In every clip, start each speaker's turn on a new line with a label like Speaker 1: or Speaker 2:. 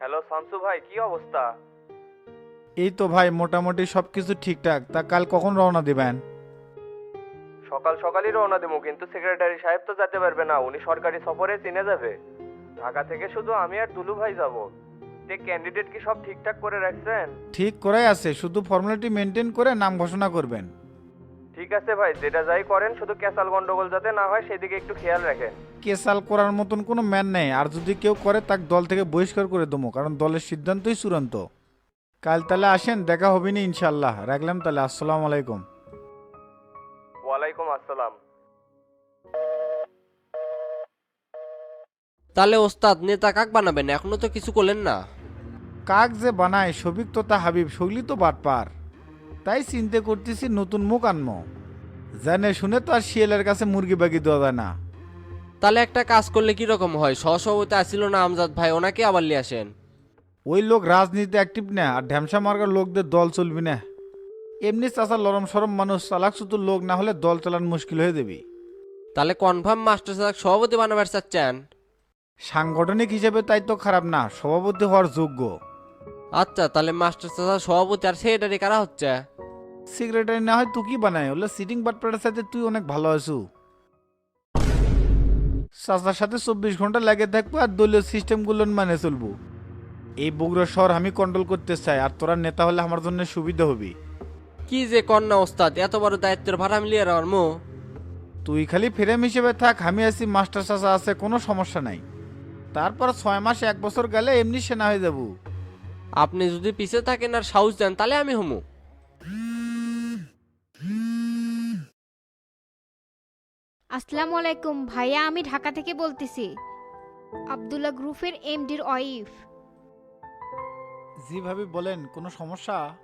Speaker 1: Hello Shamsu ভাই কি অবস্থা?
Speaker 2: এই তো ভাই মোটামুটি সব কিছু ঠিকঠাক। তা কাল কখন রওনা দিবেন?
Speaker 1: সকাল সকালই রওনা দেবো কিন্তু সেক্রেটারি সাহেব তো যেতে পারবে না উনি সরকারি সফরে চিনে যাবে। ঢাকা থেকে শুধু আমি আর দুলু ভাই যাব। তে ক্যান্ডিডেট কি সব ঠিকঠাক করে রাখছেন?
Speaker 2: ঠিক করাই আছে শুধু ফর্মালিটি মেনটেন করে নাম ঘোষণা করবেন।
Speaker 1: ঠিক আছে ভাই যেটা যাই করেন শুধু ক্যাসাল গন্ডগোল যাতে না হয় সেদিকে একটু খেয়াল রাখেন।
Speaker 2: কেসাল করার মতন কোনো ম্যান নেই আর যদি কেউ করে তাকে দল থেকে বহিষ্কার করে দেবো কারণ দলের সিদ্ধান্তই চূড়ান্ত। কাল তাহলে আসেন দেখা হবে না ইনশাল্লাহ রাখলাম তাহলে আসসালামু আলাইকুম।
Speaker 1: ওয়ালাইকুম আসসালাম।
Speaker 3: তাহলে ওস্তাদ নেতা কাক বানাবেন? এখনও তো কিছু করলেন না।
Speaker 2: কাক যে বানায় সবিক তো তা হাবিব সগলি তো বাটপার। তাই চিন্তা করতেছি নতুন মুখ আনমো। জানে শুনে তো আর শিয়ালের কাছে মুরগি বাগি দেওয়া যায় না।
Speaker 3: তাহলে একটা কাজ করলে কি রকম হয়? সহসভাপতি আসছিল না আমজাদ ভাই ওনাকে আবার নিয়ে আসেন।
Speaker 2: ওই লোক রাজনীতি অ্যাক্টিভ না আর ঢ্যামসা মার্কার লোকদের দল চলবি না। এমনি চাষা লরম সরম মানুষ চালাক শুধু লোক না হলে দল চালান মুশকিল হয়ে দেবি
Speaker 3: তাহলে কনফার্ম মাস্টার সাহেব সভাপতি বানাবার চাচ্ছেন?
Speaker 2: সাংগঠনিক হিসেবে তাই তো খারাপ না সভাপতি হওয়ার যোগ্য।
Speaker 3: আচ্ছা তাহলে মাস্টার সাহেব সভাপতি আর সেক্রেটারি কারা হচ্ছে?
Speaker 2: সেক্রেটারি না হয় তুই কি বানায়? ওগুলো সিটিং বাটপাড়ার সাথে তুই অনেক ভালো আছু। চাচার সাথে চব্বিশ ঘণ্টা লাগে থাকব আর দলীয় সিস্টেমগুলো মানে চলবো। এই বগুড়া শহর আমি কন্ট্রোল করতে চাই আর তোরা নেতা হলে আমার জন্য সুবিধা হবে।
Speaker 3: কি যে কন্যা ওস্তাদ এত বড় দায়িত্বের ভাড়া মিলিয়ে আর মো।
Speaker 2: তুই খালি ফ্রেম হিসেবে থাক আমি আছি মাস্টার চাচা আছে কোনো সমস্যা নাই। তারপর ছয় মাস এক বছর গেলে এমনি সেনা হয়ে যাব।
Speaker 3: আপনি যদি পিছে থাকেন আর সাহস দেন তাহলে আমি হমু।
Speaker 4: আসসালামু আলাইকুম। ভাইয়া আমি ঢাকা থেকে বলতেছি। আব্দুল্লাহ গ্রুপের এমডির ওয়াইফ।
Speaker 2: জি ভাবি বলেন কোনো সমস্যা?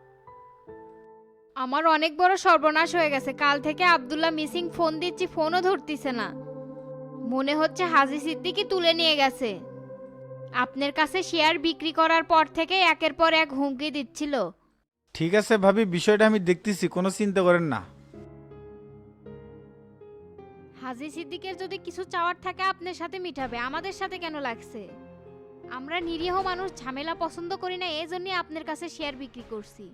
Speaker 4: আমার অনেক বড় সর্বনাশ হয়ে গেছে। কাল থেকে আব্দুল্লাহ মিসিং ফোন দিচ্ছি ফোনও ধরতিছে না। মনে হচ্ছে হাজি সিদ্দিকি তুলে নিয়ে গেছে। আপনার কাছে শেয়ার বিক্রি করার পর থেকে একের পর এক হুমকি দিচ্ছিল।
Speaker 2: ঠিক আছে ভাবি বিষয়টা আমি দেখতেছি কোনো চিন্তা করেন না।
Speaker 4: হাজি সিদ্দিকের যদি কিছু চাওয়ার থাকে আপনার সাথে মিটাবে আমাদের সাথে কেন লাগছে? আমরা নিরীহ মানুষ ঝামেলা পছন্দ করি না এই জন্যই আপনার কাছে শেয়ার বিক্রি করছি।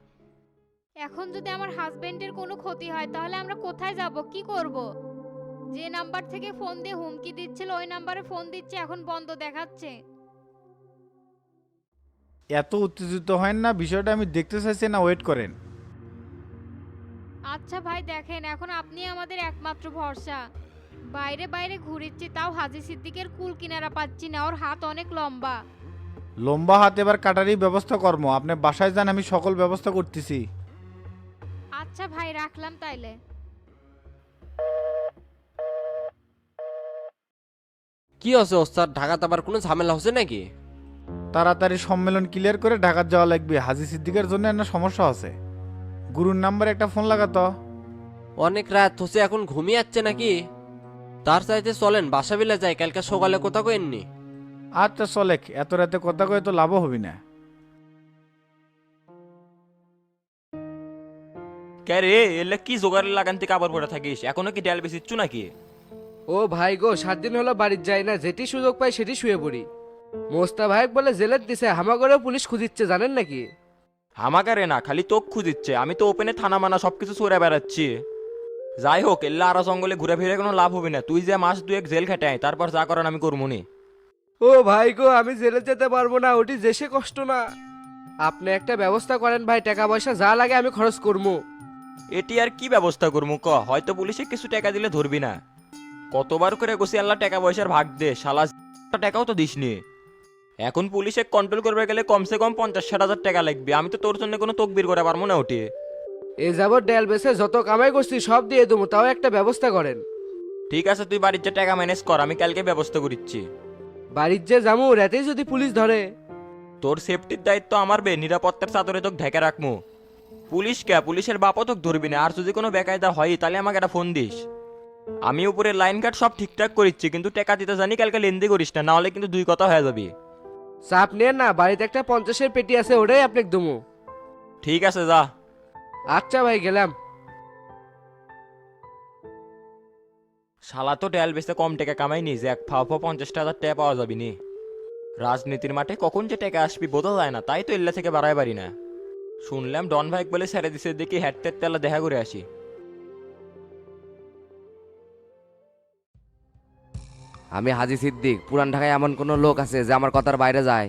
Speaker 4: এখন যদি আমার হাজবেন্ডের কোনো ক্ষতি হয় তাহলে আমরা কোথায় যাব কি করব? যে নাম্বার থেকে ফোন দিয়ে হুমকি দিচ্ছিল ওই নাম্বারে ফোন দিচ্ছে এখন বন্ধ দেখাচ্ছে।
Speaker 2: এত উত্তেজিত হয় না বিষয়টা আমি দেখতে চাইছি না ওয়েট করেন।
Speaker 4: আচ্ছা ভাই দেখেন এখন আপনি আমাদের একমাত্র ভরসা। বাইরে বাইরে ঘুরিচ্ছি তাও হাজি সিদ্দিকের কুল কিনারা পাচ্ছি না ওর হাত অনেক লম্বা।
Speaker 2: লম্বা হাত এবার কাটারই ব্যবস্থা কর্ম আপনি বাসায় যান আমি সকল ব্যবস্থা করতেছি।
Speaker 4: আচ্ছা ভাই রাখলাম তাইলে।
Speaker 3: কি আছে ওস্তাদ? ঢাকাতে আবার কোনো ঝামেলা হচ্ছে নাকি?
Speaker 2: তাড়াতাড়ি সম্মেলন ক্লিয়ার করে ঢাকার যাওয়া লাগবে। হাজি সিদ্দিকের জন্য একটা সমস্যা আছে। গুরুর নাম্বারে একটা ফোন লাগাতো।
Speaker 3: অনেক রাত হচ্ছে এখন ঘুমিয়ে যাচ্ছে নাকি? তার চাইতে চলেন বাসা বিলে যাই কালকে সকালে কোথাও কইননি।
Speaker 2: আচ্ছা চলেক এত রাতে কথা কয়ে তো লাভও হবি না।
Speaker 5: কে রে এলে কি জোগাড় লাগান থেকে আবার পড়ে থাকিস? এখনও কি ডাল বেশিচ্ছু নাকি?
Speaker 6: ও ভাই গো সাত দিন হলো বাড়ির যাই না যেটি সুযোগ পাই সেটি শুয়ে পড়ি। মোস্তা ভাইক বলে জেলের দিছে হামাগড়েও পুলিশ খুঁজিচ্ছে জানেন নাকি?
Speaker 5: হামাকারে না খালি তোক খুঁজিচ্ছে। আমি তো ওপেনে থানা মানা সবকিছু সরে বেড়াচ্ছি। যাই হোক এল্লা আরও জঙ্গলে ঘুরে ফিরে কোনো লাভ হবে না। তুই যে মাস দুয়েক জেল খেটে আয় তারপর যা করার আমি করবনি
Speaker 6: ও ভাই গো আমি জেলে যেতে পারব না ওটি দেশে কষ্ট না। আপনি একটা ব্যবস্থা করেন ভাই টাকা পয়সা যা লাগে আমি খরচ করব
Speaker 5: এটি আর কি ব্যবস্থা করব ক? হয়তো পুলিশে কিছু টাকা দিলে ধরবি না। কতবার করে গোসি আল্লাহ টাকা পয়সার ভাগ দে শালা টাকাও তো দিসনি। এখন পুলিশে কন্ট্রোল করবে গেলে কমসে কম পঞ্চাশ ষাট হাজার টাকা লাগবে। আমি তো তোর জন্য কোনো তকবির করে পারব না ওটি
Speaker 6: এ যাবৎ ডেল বেসে যত কামাই করছি সব দিয়ে দেবো তাও একটা ব্যবস্থা করেন।
Speaker 5: ঠিক আছে তুই বাড়ির যে টাকা ম্যানেজ কর আমি কালকে ব্যবস্থা করিচ্ছি।
Speaker 6: বাড়ির যে যাব রাতেই যদি পুলিশ ধরে।
Speaker 5: তোর সেফটির দায়িত্ব আমার বে নিরাপত্তার চাদরে তোকে ঢেকে রাখমু। পুলিশ কে? পুলিশের বাপও তোকে ধরবি না। আর যদি কোনো বেকায়দা হয় তাহলে আমাকে একটা ফোন দিস। আমি উপরে লাইন কাট সব ঠিকঠাক করিচ্ছি কিন্তু টাকা দিতে জানি কালকে লেনদি করিস না নাহলে কিন্তু দুই কথা হয়ে যাবি।
Speaker 6: চাপ নিয়ে না বাড়িতে একটা পঞ্চাশের পেটি আছে ওটাই আপনাকে দমো।
Speaker 5: ঠিক আছে যা।
Speaker 6: আচ্ছা ভাই গেলাম।
Speaker 5: শালা তো ডেল বেসে কম টাকা কামাই নি যে এক ফাও ফাও পঞ্চাশ হাজার টাকা পাওয়া যাবি নি। রাজনীতির মাঠে কখন যে টাকা আসবি বোঝা যায় না তাই তো এল্লা থেকে বাড়ায় পারি না। শুনলাম ডন ভাইক বলে ছেড়ে দিছে দেখি হ্যাটটের তেলা দেখা করে আসি।
Speaker 7: আমি হাজি সিদ্দিক পুরান ঢাকায় এমন কোনো লোক আছে যে আমার কথার বাইরে যায়।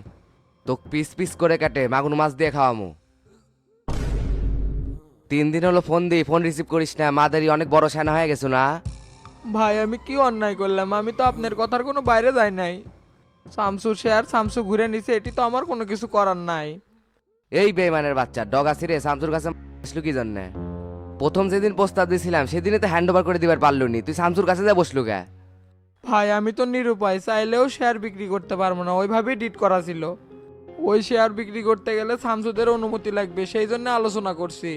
Speaker 7: তো পিস পিস করে কাটে মাগুর মাছ দিয়ে খাওয়ামু। তিন দিন হলো ফোন দিই ফোন রিসিভ করিস না মাদারি অনেক বড় সেনা হয়ে গেছো না?
Speaker 8: ভাই আমি কি অন্যায় করলাম? আমি তো আপনার কথার কোনো বাইরে যাই নাই। শামসু শেয়ার শামসু ঘুরে নিছে এটি তো আমার কোনো কিছু করার নাই।
Speaker 7: এই বেইমানের বাচ্চা ডগা সিরে শামসুর কাছে বসলু কি জন্যে? প্রথম যেদিন প্রস্তাব দিয়েছিলাম সেদিনে তো হ্যান্ড ওভার করে দিবার পারলু নি তুই শামসুর কাছে যা বসলু কে
Speaker 8: ভাই আমি তো নিরুপায় চাইলেও শেয়ার বিক্রি করতে পারব না। ওইভাবেই ডিট করা ছিল। ওই শেয়ার বিক্রি করতে গেলে শামসুদের অনুমতি লাগবে সেই জন্য আলোচনা করছি।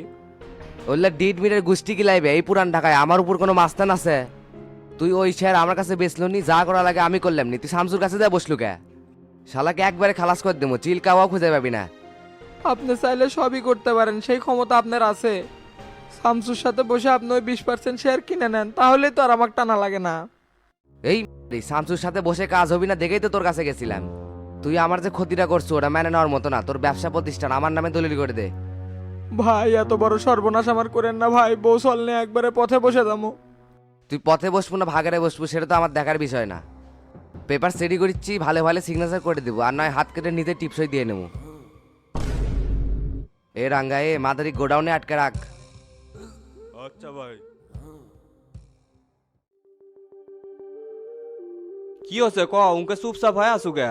Speaker 7: ওইলা ডিড মিটের গোষ্ঠী কি লাইবে এই পুরান ঢাকায় আমার উপর কোনো মাস্তান আছে? তুই ওই শেয়ার আমার কাছে বেচলো নি যা করা লাগে আমি করলাম নি তুই শামসুর কাছে যা বসলু কে? শালাকে একবারে খালাস করে দেবো চিল কাওয়া খুঁজে পাবি না।
Speaker 8: আপনি চাইলে সবই করতে পারেন সেই ক্ষমতা আপনার আছে। শামসুর সাথে বসে আপনি ওই বিশ পার্সেন্ট শেয়ার কিনে নেন তাহলেই তো আর আমার টানা লাগে না।
Speaker 7: এই এই শামসুর সাথে বসে কাজ হবি না দেখেই তো তোর কাছে গেছিলাম। তুই আমার যে ক্ষতিটা করছ ওটা মেনে নেওয়ার মতো না। তোর ব্যবসা প্রতিষ্ঠান আমার নামে দলিল করে দে।
Speaker 8: ভাই এত বড় সর্বনাশ আমার করেন না ভাই। বউ চলনে একবারে পথে বসে যাব।
Speaker 7: তুই পথে বসবো না ভাগারে বসবো সেটা তো আমার দেখার বিষয় না। পেপার সেডি করিচ্ছি ভালো ভালো সিগনেচার করে দেবো আর নয় হাত কেটে নিতে টিপসই দিয়ে নেব। এ রাঙ্গা এ মাদারি গোডাউনে আটকে রাখ।
Speaker 1: কি হচ্ছে ক উনকে চুপচাপ হয়ে আসু গে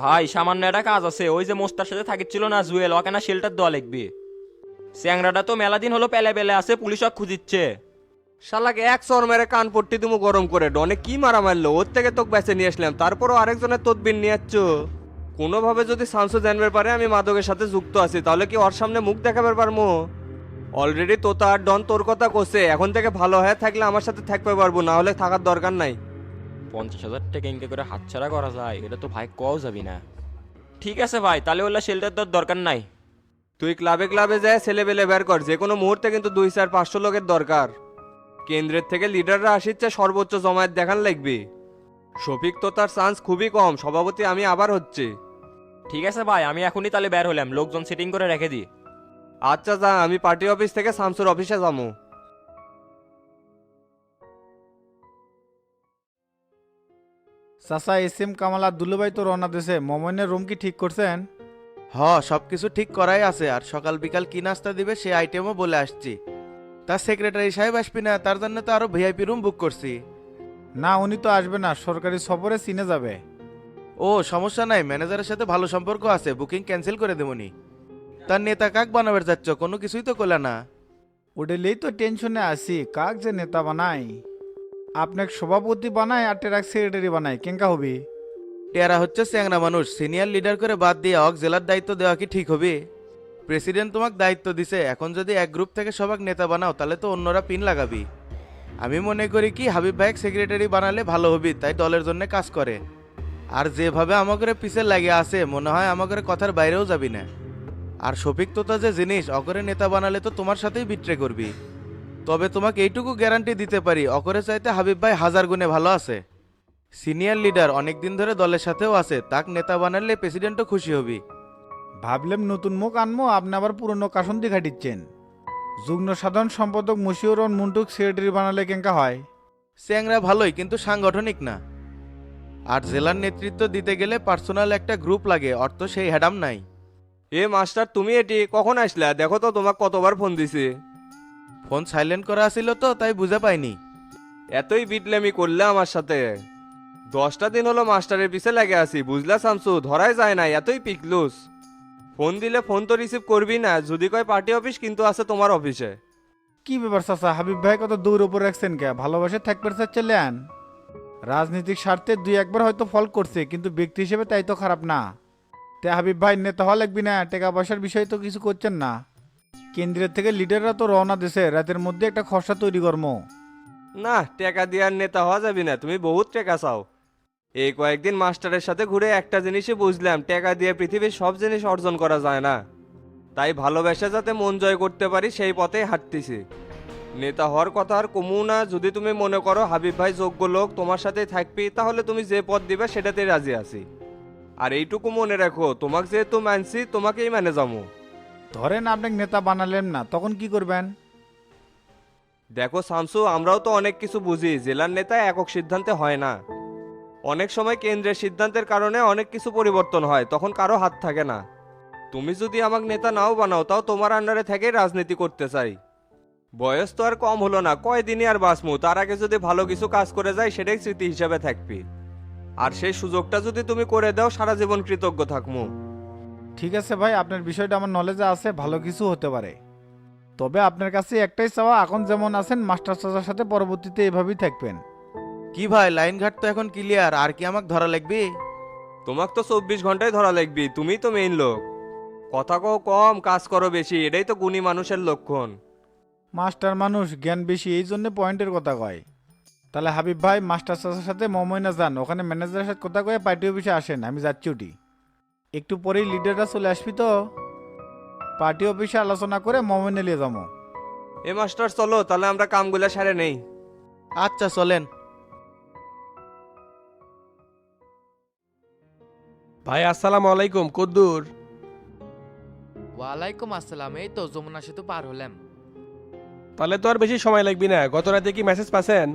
Speaker 5: ভাই সামান্য একটা কাজ আছে। ওই যে মোস্তার সাথে থাকিচ্ছিল না জুয়েল ওকে না শেল্টার দেওয়া লিখবি। স্যাংরাটা তো মেলা দিন হলো পেলে পেলে আছে পুলিশ ওকে খুঁজিচ্ছে।
Speaker 1: শালাকে এক সর মেরে কান পট্টি তুমি গরম করে ডনে কি মারা মারলো? ওর থেকে তোকে বেঁচে নিয়ে আসলাম তারপরও আরেকজনের তদবির নিয়ে যাচ্ছ কোনোভাবে যদি সানসু জানবে পারে আমি মাদকের সাথে যুক্ত আছি তাহলে কি ওর সামনে মুখ দেখাবে পারব অলরেডি তোতা আর ডন তোর কথা কষে এখন থেকে ভালো হয়ে থাকলে আমার সাথে থাকতে পারব না হলে থাকার দরকার নাই।
Speaker 5: পঞ্চাশ হাজার টাকা ইনকে করে হাতছাড়া করা যায় এটা তো ভাই কও যাবি না। ঠিক আছে ভাই তাহলে ওলা শেল্টার দেওয়ার দরকার নাই।
Speaker 1: তুই ক্লাবে ক্লাবে যায় ছেলে বেলে বের কর যে কোনো মুহূর্তে কিন্তু দুই চার পাঁচশো লোকের দরকার। কেন্দ্রের থেকে লিডাররা আসিচ্ছে সর্বোচ্চ জমায়েত দেখান লাগবে। শফিক তো তার চান্স খুবই কম সভাপতি আমি আবার হচ্ছে।
Speaker 5: ঠিক আছে ভাই আমি এখনই তাহলে বের হলাম লোকজন সেটিং করে রেখে দিই
Speaker 1: আচ্ছা যা আমি পার্টি অফিস থেকে শামসুর অফিসে যাব।
Speaker 2: চাচা এস এম কামাল আর দুলুভাই তো রওনা দিছে। মমনের রুম কি ঠিক করছেন?
Speaker 9: হ সব কিছু ঠিক করাই আছে আর সকাল বিকাল কি নাস্তা দিবে সে আইটেমও বলে আসছি। তার সেক্রেটারি সাহেব আসবি না তার জন্য তো আরও ভিআইপি রুম বুক করছি।
Speaker 2: না উনি তো আসবে না সরকারি সফরে চিনে যাবে।
Speaker 9: ও সমস্যা নাই ম্যানেজারের সাথে ভালো সম্পর্ক আছে বুকিং ক্যান্সেল করে দেবনি তার নেতা কাক বানাবার যাচ্ছ কোনো কিছুই তো করলে না।
Speaker 2: ওডেলেই তো টেনশনে আছি কাক যে নেতা বানাই আপনাকে সভাপতি বানায় আর টেরাক সেক্রেটারি বানায়। কেঙ্কা হবি?
Speaker 9: টেরা হচ্ছে চ্যাংরা মানুষ। সিনিয়র লিডার করে বাদ দিয়ে অক জেলার দায়িত্ব দেওয়া কি ঠিক হবে? প্রেসিডেন্ট তোমাকে দায়িত্ব দিছে। এখন যদি এক গ্রুপ থেকে সবাক নেতা বানাও, তাহলে তো অন্যরা পিন লাগাবি। আমি মনে করি কি, হাবিব ভাইক সেক্রেটারি বানালে ভালো হবি, তাই দলের জন্য কাজ করে। আর যেভাবে আমাকে পিছে লাগে আছে, মনে হয় আমাকে কথার বাইরেও যাবি না। আর শফিক তোতা যে জিনিস অকরে নেতা বানালে তো তোমার সাথেই বিট্রে করবি। তবে তোমাকে এইটুকু গ্যারান্টি দিতে পারি অকরে চাইতে হাবিব ভাই হাজার গুণে ভালো আছে। সিনিয়র লিডার অনেকদিন ধরে দলের সাথেও আছে তাক নেতা বানালে প্রেসিডেন্টও খুশি হবি।
Speaker 2: ভাবলাম নতুন মুখ আনমো আপনি আবার পুরনো কাসন্দি খাটিচ্ছেন। যুগ্ম সাধারণ সম্পাদক মুশিউর মুন্টুক সেক্রেটারি বানালে কেঙ্কা হয়?
Speaker 9: স্যাংরা ভালোই কিন্তু সাংগঠনিক না। আর জেলার নেতৃত্ব দিতে গেলে পার্সোনাল একটা গ্রুপ লাগে অর্থ সেই হ্যাডাম নাই।
Speaker 1: এ মাস্টার তুমি এটি কখন আসলা? দেখো তো তোমাকে কতবার ফোন দিছি।
Speaker 9: ফোন সাইলেন্ট করা ছিল তো তাই বুঝে পাইনি।
Speaker 1: এতই বিটলেমি করলে আমার সাথে। দশটা দিন হলো মাস্টারের পিছে লাগে আছি বুঝলা শামসু? ধরাই যায় না এতই পিকলুস। ফোন দিলে ফোন তো রিসিভ করবি না যদি কয় পার্টি অফিস কিন্তু আছে তোমার অফিসে।
Speaker 2: কি ব্যাপার চাচা হাবিব ভাই কত দূর উপর রাখছেন কে? ভালোবাসে থাকবে চাচ্ছিলেন রাজনৈতিক স্বার্থে দুই একবার হয়তো ফল করছে কিন্তু ব্যক্তি হিসেবে তাই তো খারাপ না। তে হাবিব ভাই নেতা হওয়া লাগবি না টাকা পয়সার বিষয়ে তো কিছু করছেন না। কেন্দ্রের থেকে লিডাররা তো রওনা দিছে, রাতের মধ্যে একটা খসড়া তৈরি কর্ম।
Speaker 1: না, টাকা দেওয়ার নেতা হওয়া যাবি না, তুমি বহুত টাকা চাও। এই কয়েকদিন মাস্টারের সাথে ঘুরে একটা জিনিসই বুঝলাম, টাকা দিয়ে পৃথিবীর সব জিনিস অর্জন করা যায় না। তাই ভালোবাসা যাতে মন জয় করতে পারি, সেই পথেই হাঁটতেছি। নেতা হওয়ার কথা আর কমু না, যদি তুমি মনে করো হাবিব ভাই যোগ্য লোক, তোমার সাথেই থাকবি, তাহলে তুমি যে পথ দিবে সেটাতেই রাজি আছি। আর এইটুকু মনে রাখো, তোমাকে যেহেতু মানছি, তোমাকেই মানে যাব।
Speaker 2: ধরেন আপনাকে নেতা বানালেন না, তখন কি করবেন?
Speaker 1: দেখো শামসু আমরাও তো অনেক কিছু বুঝি, জেলার নেতা একক সিদ্ধান্তে হয় না। অনেক সময় কেন্দ্রের সিদ্ধান্তের কারণে অনেক কিছু পরিবর্তন হয়, তখন কারও হাত থাকে না। তুমি যদি আমাকে নেতা নাও বানাও, তাও তোমার আন্ডারে থেকেই রাজনীতি করতে চাই। বয়স তো আর কম হলো না, কয়দিনই আর বাঁচমু, তার আগে যদি ভালো কিছু কাজ করে যায় সেটাই স্মৃতি হিসাবে থাকবি। আর সেই সুযোগটা যদি তুমি করে দাও, সারা জীবন কৃতজ্ঞ থাকমু।
Speaker 2: ঠিক আছে ভাই আপনার বিষয়টা আমার নলেজে আছে ভালো কিছু হতে পারে। তবে আপনার কাছে একটাই চাওয়া এখন যেমন আছেন মাস্টার চাচার সাথে পরবর্তীতে এভাবেই থাকবেন।
Speaker 10: কি ভাই লাইন ঘাট তো এখন ক্লিয়ার আর কি আমাকে ধরা লাগবে?
Speaker 1: তোমাকে তো চব্বিশ ঘন্টায় ধরা লাগবি তুমিই তো মেইন লোক। কথা কও কম কাজ করো বেশি এটাই তো গুণী মানুষের লক্ষণ।
Speaker 2: মাস্টার মানুষ জ্ঞান বেশি এই জন্য পয়েন্টের কথা কয়। তাহলে হাবিব ভাই মাস্টার চাচার সাথে মমইনা যান ওখানে ম্যানেজারের সাথে কথা কয়ে পার্টি অফিসে আসেন আমি যাচ্ছি উঠি একটু পরেই লিডাররা চলে আসবি তো। পার্টি অফিসে আলোচনা করে মমইনে নিয়ে যাব।
Speaker 1: এ মাস্টার চলো তাহলে আমরা কামগুলা সারে নেই।
Speaker 10: আচ্ছা চলেন।
Speaker 11: ভাই আসসালামু আলাইকুম কদ্দুর।
Speaker 6: ওয়ালাইকুম আসসালাম এই তো যমুনা সেতু পার হলাম।
Speaker 11: তাহলে তো আর বেশি সময় লাগবে না গত রাতে কি মেসেজ পাচ্ছেন?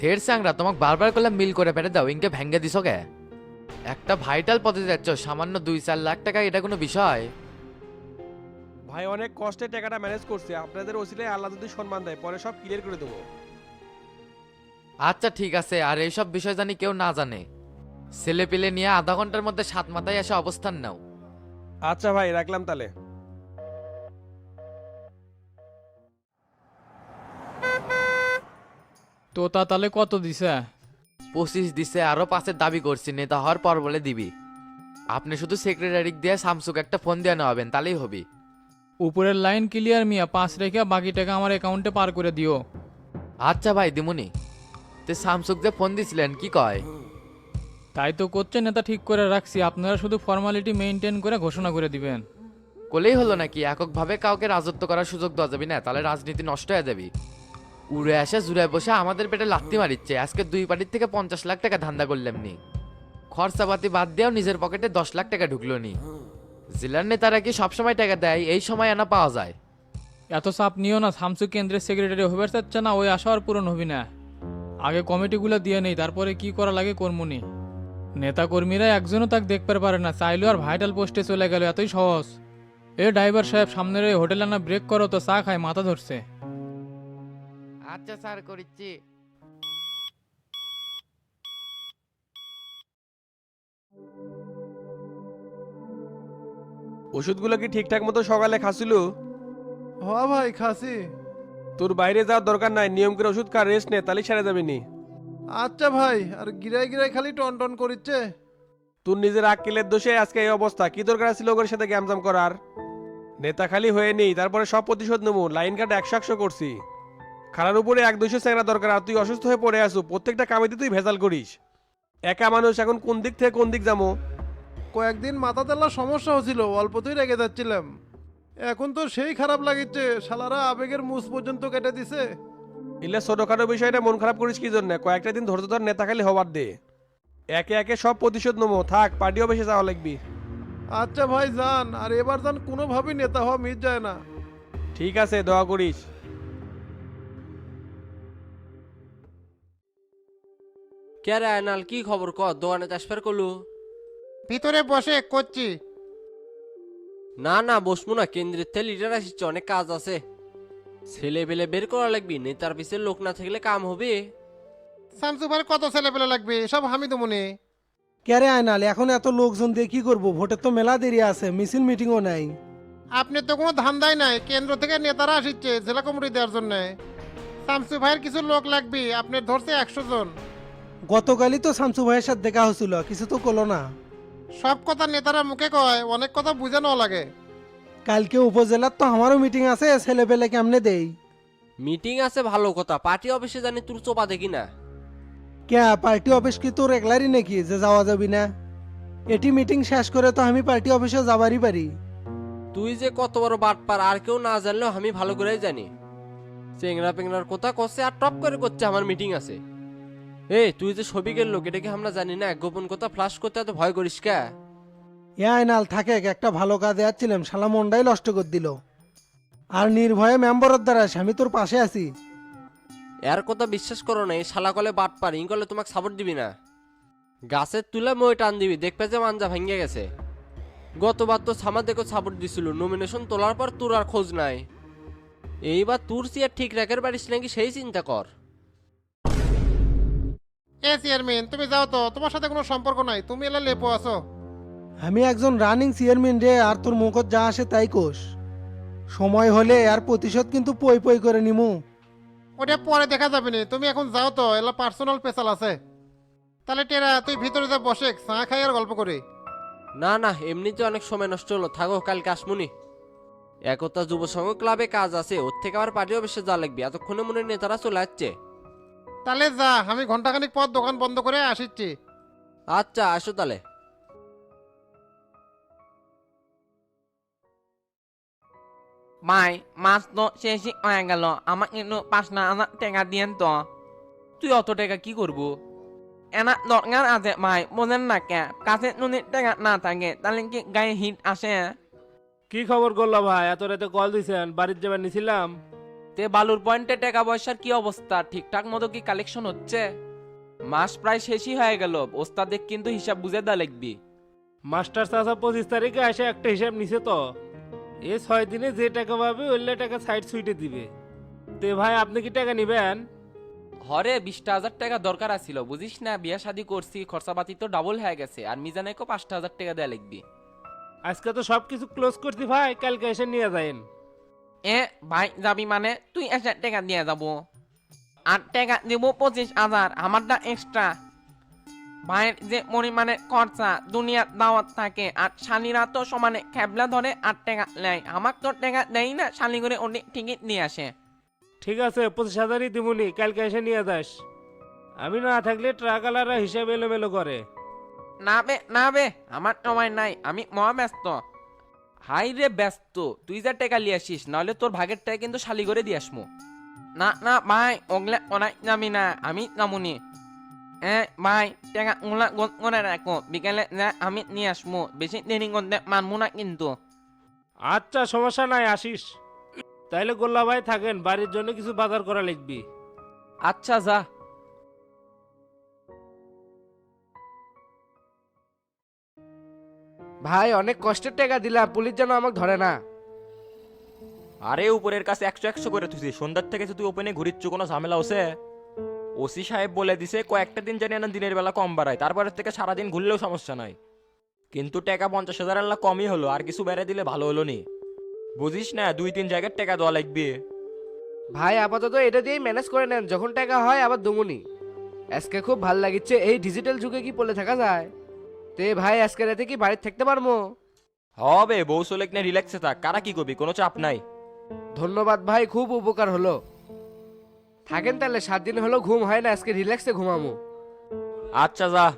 Speaker 6: ধের সাংরা তোমাকে বারবার করলাম মিল করে পেরে দাও ইনকে ভেঙ্গে দিছ কে? একটা ভাইটাল পদে যাচ্ছ সামান্য দুই চার লাখ টাকা এটা কোনো বিষয়?
Speaker 11: ভাই অনেক কষ্টে টাকাটা ম্যানেজ করছে। আপনাদের ওসিলে আল্লাহ যদি সম্মান দেয় পরে সব ক্লিয়ার করে দেবো।
Speaker 6: আচ্ছা ঠিক আছে। আর এইসব বিষয় জানি কেউ না জানে। ছেলে পেলে নিয়ে আধা ঘণ্টার মধ্যে সাত মাথায় এসে অবস্থান নাও।
Speaker 11: আচ্ছা ভাই রাখলাম তাহলে।
Speaker 12: তো তা তাহলে কত দিছে?
Speaker 6: পঁচিশ দিছে আরও পাঁচের দাবি করছি নেতা হওয়ার পর বলে দিবি। আপনি শুধু সেক্রেটারি দিয়ে শামসুক একটা ফোন দিয়ে নেওয়াবেন তাহলেই হবে।
Speaker 12: উপরের লাইন ক্লিয়ার মিয়া পাঁচ রেখে বাকি টাকা আমার অ্যাকাউন্টে পার করে দিও।
Speaker 6: আচ্ছা ভাই দিমুনি। তে শামসুক যে ফোন দিছিলেন কি কয়?
Speaker 12: তাই তো করছে নেতা ঠিক করে রাখছি আপনারা শুধু ফর্মালিটি মেনটেন করে ঘোষণা করে দিবেন।
Speaker 6: কোলেই হলো নাকি? এককভাবে কাউকে রাজত্ব করার সুযোগ দেওয়া যাবে না তাহলে রাজনীতি নষ্ট হয়ে যাবে। উড়ে আসে জুড়ে বসে আমাদের পেটে লাত্তি মারিচ্ছে। আজকে দুই পার্টির থেকে পঞ্চাশ লাখ টাকা ধান্দা করলাম নি। খরচাপাতি বাদ দিয়েও নিজের পকেটে দশ লাখ টাকা ঢুকলো নি। জেলার নেতারা কি সবসময় টাকা দেয়? এই সময় আনা পাওয়া যায়।
Speaker 12: এত চাপ নিও না শামসু কেন্দ্রের সেক্রেটারি হবার চাচ্ছে না, ওই আশা আর পূরণ হবি না। আগে কমিটিগুলো দিয়ে নেই, তারপরে কি করা লাগে কর্মনি নেতা কর্মীরা একজনও তাকে দেখতে পারে না, চাইলেও আর ভাইটাল পোস্টে চলে গেল, এতই সহজ। এ ড্রাইভার সাহেব, সামনের ওই হোটেলে না ব্রেক করো, তো চা খায়, মাথা ধরছে।
Speaker 6: আচ্ছা স্যার করিচ্ছি।
Speaker 11: ওষুধগুলো কি ঠিকঠাক মতো সকালে খাচ্ছিল
Speaker 10: হ্যাঁ ভাই খাসি।
Speaker 11: তোর বাইরে যাওয়ার দরকার নাই নিয়ম করে ওষুধ খা রেস্ট নে তাহলে সেরে যাবে নি।
Speaker 10: আচ্ছা ভাই আর গিরাই গিরাই খালি টন টন করিচ্ছে।
Speaker 11: তোর নিজের আক্কেলের দোষে আজকে এই অবস্থা কি দরকার ছিল ওর সাথে গ্যামজাম করার? নেতা খালি হয়ে নেই তারপরে সব প্রতিশোধ নেব লাইন কাট একশো একশো করছি। খারার উপরে এক দুইশো চ্যাংরা দরকার আর তুই অসুস্থ হয়ে পড়ে আসু প্রত্যেকটা কামিতে তুই ভেজাল করিস। একা মানুষ এখন কোন দিক থেকে কোন দিক যাব?
Speaker 10: কয়েকদিন মাথা তেলার সমস্যা হচ্ছিল অল্পতেই রেগে যাচ্ছিলাম। এখন তো সেই খারাপ লাগিচ্ছে শালারা আবেগের মুস পর্যন্ত কেটে দিছে।
Speaker 11: এলে ছোটখাটো বিষয়টা মন খারাপ করিস কি জন্য? কয়েকটা দিন ধৈর্য ধর নেতা খালি হবার দে। একে একে সব প্রতিশোধ নেব। থাক পার্টিও বেশি যাওয়া লাগবি।
Speaker 10: আচ্ছা ভাই যান। আর এবার যান কোনোভাবেই নেতা হওয়া মিট যায় না।
Speaker 11: ঠিক আছে দোয়া করিস।
Speaker 3: কে রে আয়নাল কি খবর? ক দোকানে ট্রান্সফার করলু?
Speaker 2: ভিতরে বসে করছি।
Speaker 3: না না বসবো না কেন্দ্রের থেকে লিডার আসছে অনেক কাজ আছে। ছেলে বেলে বের করা লাগবি নেতার পিছের লোক না থাকলে কাম হবে।
Speaker 2: শামসু ভাই কত ছেলে পেলে লাগবে? সব হামিদ মনে
Speaker 12: ক্যারে আয়নাল এখন এত লোকজন দিয়ে কি করব? ভোটের তো মেলা দেরি আছে মিছিল মিটিংও নাই।
Speaker 2: আপনি তো কোনো ধান্দাই নাই কেন্দ্র থেকে নেতারা আসছে জেলা কমিটি দেওয়ার জন্য। শামসু ভাইয়ের কিছু লোক লাগবে আপনি ধরছে একশো জন।
Speaker 12: গতকালই তো শামসু ভাইয়ের সাথে দেখা হয়েছিল কিছু তো করল না।
Speaker 2: সব কথা নেতারা মুখে কয় অনেক কথা বুঝানো লাগে।
Speaker 12: কালকে উপজেলার তো আমারও মিটিং আছে ছেলে পেলে কেমনে দেই?
Speaker 3: মিটিং আছে ভালো কথা পার্টি অফিসে জানি তোর চোপা দেখি না।
Speaker 12: কে পার্টি অফিস কি তোর একলারই নাকি যে যাওয়া যাবি না? এটি মিটিং শেষ করে তো আমি পার্টি অফিসে যাবারই পারি।
Speaker 3: তুই যে কত বড় বাট পার আর কেউ না জানলেও আমি ভালো করেই জানি। চেংরা পেংরার কথা করছে আর টপ করে করছে আমার মিটিং আছে।
Speaker 13: এই তুই যে ছবিকের লোক এটা কি আমরা জানি না? গোপন কথা ফ্লাশ করতে এত ভয় করিস কে?
Speaker 10: এ আইনাল থাকে একটা ভালো কাজে যাচ্ছিলাম শালা মনটাই নষ্ট করে দিল। আর নির্ভয়ে মেম্বরের দ্বারা আমি তোর পাশে আছি।
Speaker 13: এর কথা বিশ্বাস করো না এই শালা কলে বাট পার কলে তোমাকে সাপোর্ট দিবি না। গাছের তুলে মই টান দিবি দেখবে যে মাঞ্জা ভেঙে গেছে। গতবার তো সামা দেখো সাপোর্ট দিছিল নমিনেশন তোলার পর তোর আর খোঁজ নাই। এইবার তোর সিয়ার ঠিক রাখার পারিস নাকি সেই চিন্তা কর।
Speaker 10: এ চেয়ারম্যান তুমি যাও তো তোমার সাথে কোনো সম্পর্ক নাই তুমি এলা লেপো আছো। আমি একজন রানিং চেয়ারম্যান রে আর তোর মুখত যা আসে তাই কোষ সময় হলে আর প্রতিশোধ কিন্তু পই পই করে নিমু। ওটা পরে দেখা যাবে না তুমি এখন যাও তো এলা পার্সোনাল পেশাল আছে। তাহলে টেরা তুই ভিতরে যা বসে চা খাই আর গল্প করে।
Speaker 13: না না এমনিতে অনেক সময় নষ্ট হলো থাকো কালকে আসমুনি। একতা যুব সংঘ ক্লাবে কাজ আছে ওর থেকে আবার পার্টি অফিসে যা লাগবে এতক্ষণে মনে নেতারা চলে যাচ্ছে
Speaker 10: তাহলে যা আমি ঘন্টাখানিক পর দোকান বন্ধ করে আসিচ্ছি।
Speaker 13: আচ্ছা আসো তাহলে।
Speaker 3: ভাই মাছ তো শেষই হয়ে গেল। আমার কিন্তু পাঁচ না হাজার টাকা দিয়েন তো। তুই অত টাকা কি করব? এনা দরকার আছে ভাই বোঝেন না কে? কাছে যদি টাকা না থাকে তাহলে কি গায়ে হিট আসে?
Speaker 14: কি খবর করল ভাই? এত রাতে কল দিছেন বাড়ির যাবার নিছিলাম।
Speaker 3: তে বালুর পয়েন্টে টাকা পয়সার কি অবস্থা? ঠিকঠাক মতো কি কালেকশন হচ্ছে? মাস প্রায় শেষই হয়ে গেল। ওস্তাদের কিন্তু হিসাব বুঝে দেওয়া লিখবি
Speaker 14: মাস্টার চাচা পঁচিশ তারিখে এসে একটা হিসাব নিছে তো। এ ছয় দিনে যে টাকা পাবে ওইলে টাকা সাইড সুইটে দিবে। তে ভাই আপনি কি টাকা নিবেন?
Speaker 3: হরে বিশটা হাজার টাকা দরকার আছিল বুঝিস না? বিয়া শাদি করছি খরচাপাতি তো ডাবল হয়ে গেছে আর মিজানেকেও পাঁচটা হাজার টাকা দেওয়া লিখবি
Speaker 14: আজকে তো সব কিছু ক্লোজ করছি ভাই কালকে এসে নিয়ে যাইন।
Speaker 3: এ ভাই যাবি মানে তুই এসে টাকা দিয়ে যাব আর টাকা দিব পঁচিশ হাজার আমারটা এক্সট্রা ভাইয়ের যে পরিমাণে খরচা দুনিয়ার দাওয়াত থাকে আর শালিরা তো সমানে খেবলা ধরে আর টাকা নেয় আমার তো টাকা দেয় না শালি করে অনেক টিকিট নিয়ে আসে
Speaker 14: ঠিক আছে পঁচিশ হাজারই দিবনি কালকে এসে নিয়ে যাস আমি না থাকলে ট্রাকালাররা হিসাব এলোমেলো করে
Speaker 3: না বে না বে আমার সময় নাই আমি মহা ব্যস্ত হাই রে ব্যস্ত তুই যা টাকা লিয়ে আসিস নাহলে তোর ভাগের টাকা কিন্তু শালি করে দিয়ে আসমু। না না মাই ওগুলা ওনাই নামি না আমি নামুনি। এ মাই টাকা ওগুলা গোল করে রাখো বিকেলে যা আমি নিয়ে আসমু বেশি দেরি করতে মানবো না কিন্তু।
Speaker 14: আচ্ছা সমস্যা নাই আসিস। তাইলে গোল্লা ভাই থাকেন বাড়ির জন্য কিছু বাজার করা লিখবি।
Speaker 3: আচ্ছা যা।
Speaker 6: ভাই অনেক কষ্টের টাকা দিলাম পুলিশ যেন আমাকে ধরে না।
Speaker 5: আরে উপরের কাছে একশো একশো করে তুই সন্ধ্যার থেকে তুই ওপেনে ঘুরিচ্ছ কোনো ঝামেলা হচ্ছে? ওসি সাহেব বলে দিছে কয়েকটা দিন জানি না দিনের বেলা কম বাড়ায়। তারপরের থেকে সারাদিন ঘুরলেও সমস্যা নাই। কিন্তু টাকা পঞ্চাশ হাজার আল্লাহ কমই হলো আর কিছু বেড়ে দিলে ভালো হলো নি। বুঝিস না দুই তিন জায়গার টাকা দেওয়া লাগবে।
Speaker 6: ভাই আপাতত এটা দিয়েই ম্যানেজ করে নেন। যখন টাকা হয় আবার দমুনি। আজকে খুব ভালো লাগিচ্ছে এই ডিজিটাল যুগে কি পড়ে থাকা যায়? তে ভাই আজকে রাতে কি বাড়িতে থাকতে পারব?
Speaker 5: হবে বউ সোলেক রিল্যাক্সে থাক কারা কি করবি কোনো চাপ নাই।
Speaker 6: ধন্যবাদ ভাই খুব উপকার হলো। থাকেন তাহলে সাত দিন হলো ঘুম হয় না আজকে রিল্যাক্সে ঘুমামো
Speaker 5: আচ্ছা যা।